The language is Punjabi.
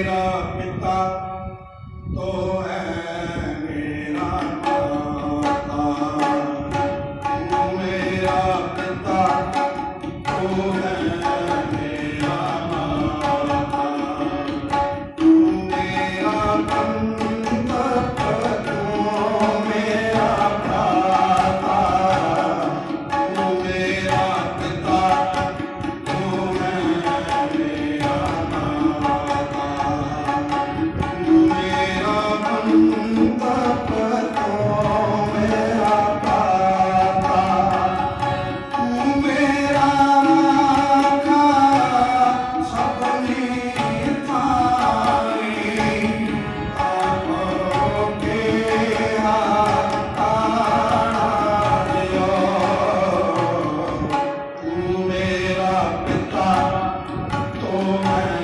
ਮੇਰਾ ਪਿਤਾ ਤੋ ਹੈ ਮੇਰਾ ਮਾਤਾ। ਤੂੰ ਮੇਰਾ ਪਿਤਾ ਤੋ ਹੈ Oh, my God.